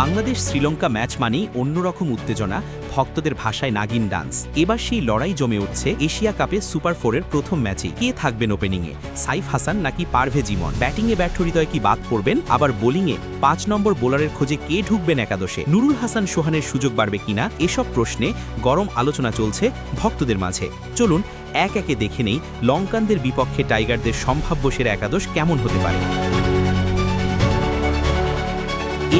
Bangladesh Sri Lanka match মানেই অন্যরকম উত্তেজনা, ভক্তদের ভাষায় নাগিন ডান্স। এবার সেই লড়াই জমে উঠছে এশিয়া কাপে সুপার ফোরের প্রথম ম্যাচে। কে থাকবেন ওপেনিংয়ে? সাইফ হাসান নাকি পারভেজ ইমন ব্যাটিংয়ে ব্যর্থ হৃদয় কি বাদ পড়বেন? আবার বোলিংয়ে পাঁচ নম্বর বোলারের খোঁজে কে ঢুকবেন একাদশে? নুরুল হাসান সোহানের সুযোগ বাড়বে কিনা? এসব প্রশ্নে গরম আলোচনা চলছে ভক্তদের মাঝে। চলুন এক একে দেখে নেই লঙ্কানদের বিপক্ষে টাইগারদের সম্ভাব্য সেরা একাদশ কেমন হতে পারে?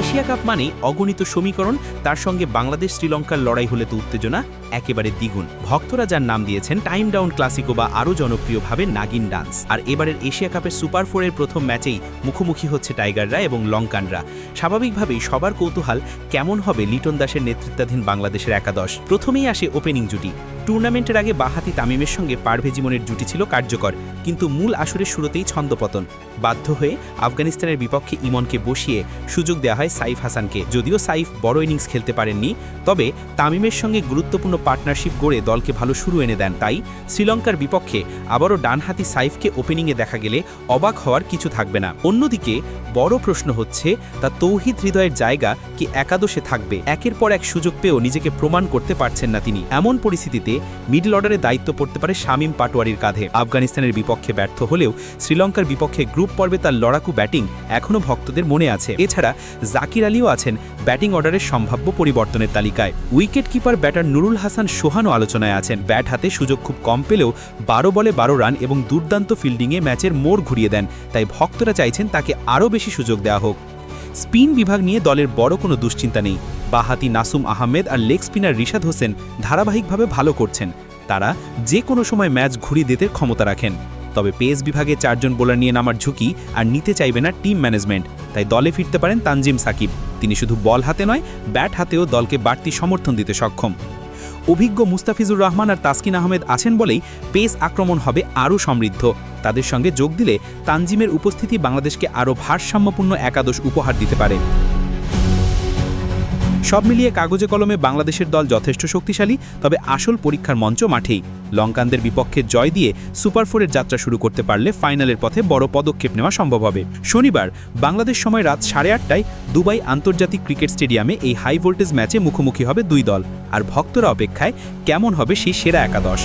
এশিয়া কাপ মানে অগণিত সমীকরণ তার সঙ্গে বাংলাদেশ শ্রীলঙ্কার লড়াই হলে তো উত্তেজনা। একেবারে দ্বিগুণ। ভক্তরা যার নাম দিয়েছেন টাইম ডাউন ক্লাসিকো বা আরও জনপ্রিয়ভাবে নাগিন ডান্স। আর এবারের এশিয়া কাপের সুপার ফোরের প্রথম ম্যাচেই মুখোমুখি হচ্ছে টাইগাররা এবং লঙ্কানরা স্বাভাবিকভাবেই সবার কৌতূহল কেমন হবে লিটন দাসের নেতৃত্বাধীন বাংলাদেশের একাদশ? প্রথমেই আসে ওপেনিং জুটি। টুর্নামেন্টের আগে বাহাতি তামিমের সঙ্গে পারভে জীবনের জুটি ছিল কার্যকর, কিন্তু মূল আসরের শুরুতেই ছন্দপতন। বাধ্য হয়ে আফগানিস্তানের বিপক্ষে ইমনকে বসিয়ে সুযোগ দেওয়া হয় সাইফ হাসানকে। যদিও সাইফ বড় ইনিংস খেলতে পারেননি, তবে তামিমের সঙ্গে গুরুত্বপূর্ণ পার্টনারশিপ গড়ে দলকে ভালো শুরু এনে দেন। তাই শ্রীলঙ্কার বিপক্ষে আবারও ডানহাতি সাইফকে ওপেনিংয়ে দেখা গেলে অবাক হওয়ার কিছু থাকবে না। অন্যদিকে বড় প্রশ্ন হচ্ছে, তা তৌহিদ হৃদয়ের জায়গা কি একাদশে থাকবে? একের পর এক সুযোগ পেয়েও নিজেকে প্রমাণ করতে পারছেন না তিনি। এমন পরিস্থিতিতে মিডল অর্ডারে দায়িত্ব পড়তে পারে শামীম পাটোয়ারির কাঁধে। আফগানিস্তানের বিপক্ষে ব্যর্থ হলেও শ্রীলঙ্কার বিপক্ষে গ্রুপ পর্বে তার লড়াকু ব্যাটিং এখনও ভক্তদের মনে আছে। এছাড়া জাকির আলীও আছেন ব্যাটিং অর্ডারের সম্ভাব্য পরিবর্তনের তালিকায়। Wicket keeper batter Nurul Hasan সোহানও আলোচনায় আছেন। ব্যাট হাতে সুযোগ খুব কম পেলেও বারো বলে বারো রান এবং দুর্দান্ত ফিল্ডিংয়ে ম্যাচের মোড় ঘুরিয়ে দেন। তাই ভক্তরা চাইছেন তাকে আরও বেশি সুযোগ দেওয়া হোক। স্পিন বিভাগ নিয়ে দলের বড় কোনো দুশ্চিন্তা নেই। বাহাতি নাসুম আহমেদ আর লেগ স্পিনার রিশাদ হোসেন ধারাবাহিকভাবে ভালো করছেন। তারা যে কোনো সময় ম্যাচ ঘুরিয়ে দিতে ক্ষমতা রাখেন। তবে পেস বিভাগে চারজন বোলার নিয়ে নামার ঝুঁকি আর নিতে চাইবে না টিম ম্যানেজমেন্ট। তাই দলে ফিরতে পারেন তানজিম সাকিব। তিনি শুধু বল হাতে নয়, ব্যাট হাতেও দলকে বাড়তি সমর্থন দিতে সক্ষম। অভিজ্ঞ মুস্তাফিজুর রহমান আর তাসকিন আহমেদ আছেন বলেই পেস আক্রমণ হবে আরও সমৃদ্ধ। তাদের সঙ্গে যোগ দিলে তানজিমের উপস্থিতি বাংলাদেশকে আরও ভারসাম্যপূর্ণ একাদশ উপহার দিতে পারে। সব মিলিয়ে কাগজে কলমে বাংলাদেশের দল যথেষ্ট শক্তিশালী, তবে আসল পরীক্ষার মঞ্চ মাঠেই। লঙ্কানদের বিপক্ষে জয় দিয়ে সুপার ফোরের যাত্রা শুরু করতে পারলে ফাইনালের পথে বড় পদক্ষেপ নেওয়া সম্ভব হবে। শনিবার, বাংলাদেশ সময় রাত সাড়ে আটটায় দুবাই আন্তর্জাতিক ক্রিকেট স্টেডিয়ামে এই হাই ভোল্টেজ ম্যাচে মুখোমুখি হবে দুই দল। আর ভক্তরা অপেক্ষায় কেমন হবে সেই সেরা একাদশ?